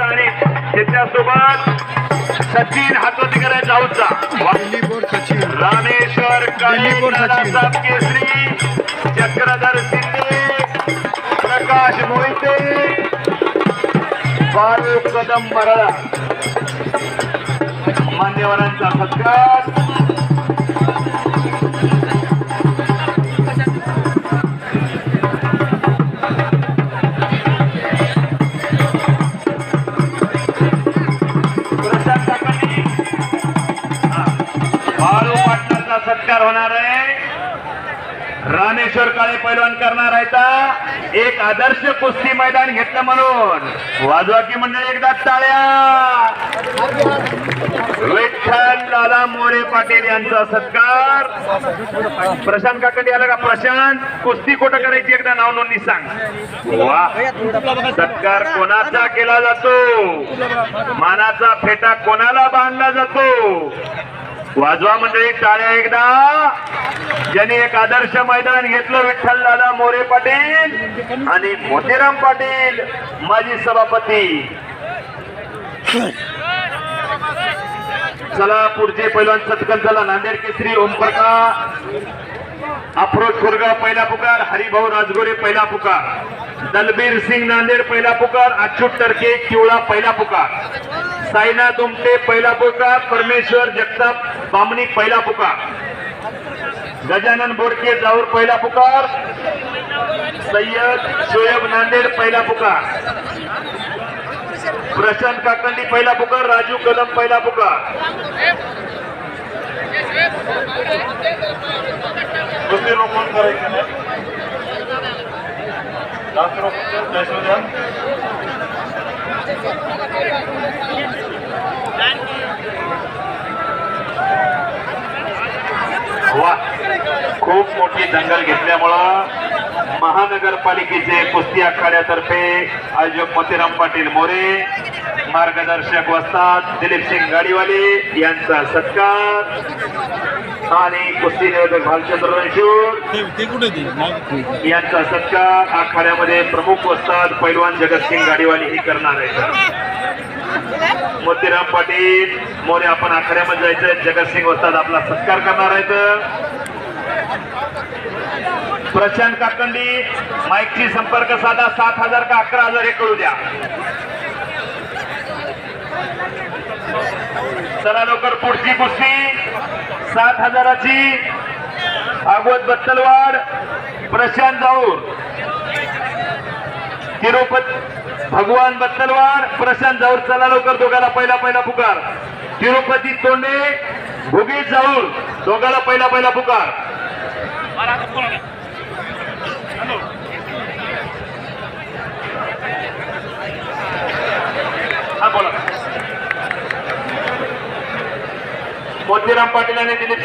आणि त्याच्यासोबत सचिन हातोटी करायचा होता दिल्ली बोर्ड सचिन. रामेश्वर काळे दिल्ली बोर्ड सचिन. नानासाहेब केसरी चक्रधर शिंदे प्रकाश मोहिते बाळू कदम मराळा मान्यवरांचा सत्कार. सत्कार होणार आहे. रामेश्वर काळे पैलवान करणार आहे एक आदर्श कुस्ती मैदान घेतलं म्हणून. वाजवा की मंडळी एकदा टाळ्या. विठ्ठल दादा मोरे पाटील यांचा सत्कार. प्रशांत काकडे आला का? प्रशांत कुस्ती कुठं करायची? एकदा नाव नोंदणी सांग. वा. सत्कार कोणाचा केला जातो? मानाचा फेटा कोणाला बांधला जातो? वाजवा मंडळी टाळ्या एकदा. ज्यांनी एक आदर्श मैदान घेतलं विठ्ठल दादा मोरे पाटील आणि मोतीराम पाटील माजी सभापती. चला पुढचे पैलवान सत्कन चला नांदेड केसरी ओमप्रका. अफरोज खुरगा पहिला पुकार. हरिभाऊ राजगोरे पहिला पुकार. दलबीर सिंग नांदेड पहिला पुकार. अच्युत टर्के किवळा पहिला पुकार. साईना दुमटे पहिला पुकार परमेश्वर जगताप बामणी पहिला पुकार गजानन बोडके जाऊर पहिला पुकार सय्यद शोएब नांदेड पहिला पुकार प्रशांत काकंडी पहिला पुकार राजू कदम पहिला पुकार रोपण करायचं वा खूप मोठी दंगल घेतल्यामुळं महानगरपालिकेचे कुस्ती आखाड्यातर्फे आयोजक मोतीराम पाटील मोरे मार्गदर्शक वस्ताद दिलीप सिंग गाडीवाले यांचा सत्कार. आणि कुस्ती नियोजक भालचंद्र यांचा सत्कार आखाड्यामध्ये प्रमुख वस्ताद पैलवान जगतसिंग गाडीवाली ही करणार आहे शांतीराम पाटील. मोरे आपण आखाड्यामध्ये जायचं जगतसिंग वस्ताद आपला सत्कार करणार आहेत. प्रशांत काकंडी माईकची संपर्क साधा. सात हजार का अकरा हजार हे कळू द्या. चला लवकर पुढची कुस्ती. सात हजाराची भागवत बत्तलवाड प्रशांत जाऊर. तिरुपती भगवान बत्तलवाड प्रशांत जाऊर चला लवकर दोघाला पहिला पहिला पुकार. तिरुपती तोंडे भुगीत जाऊर दोघाला पहिला पहिला पुकार. मोतीराम पाटील आणि दिलीप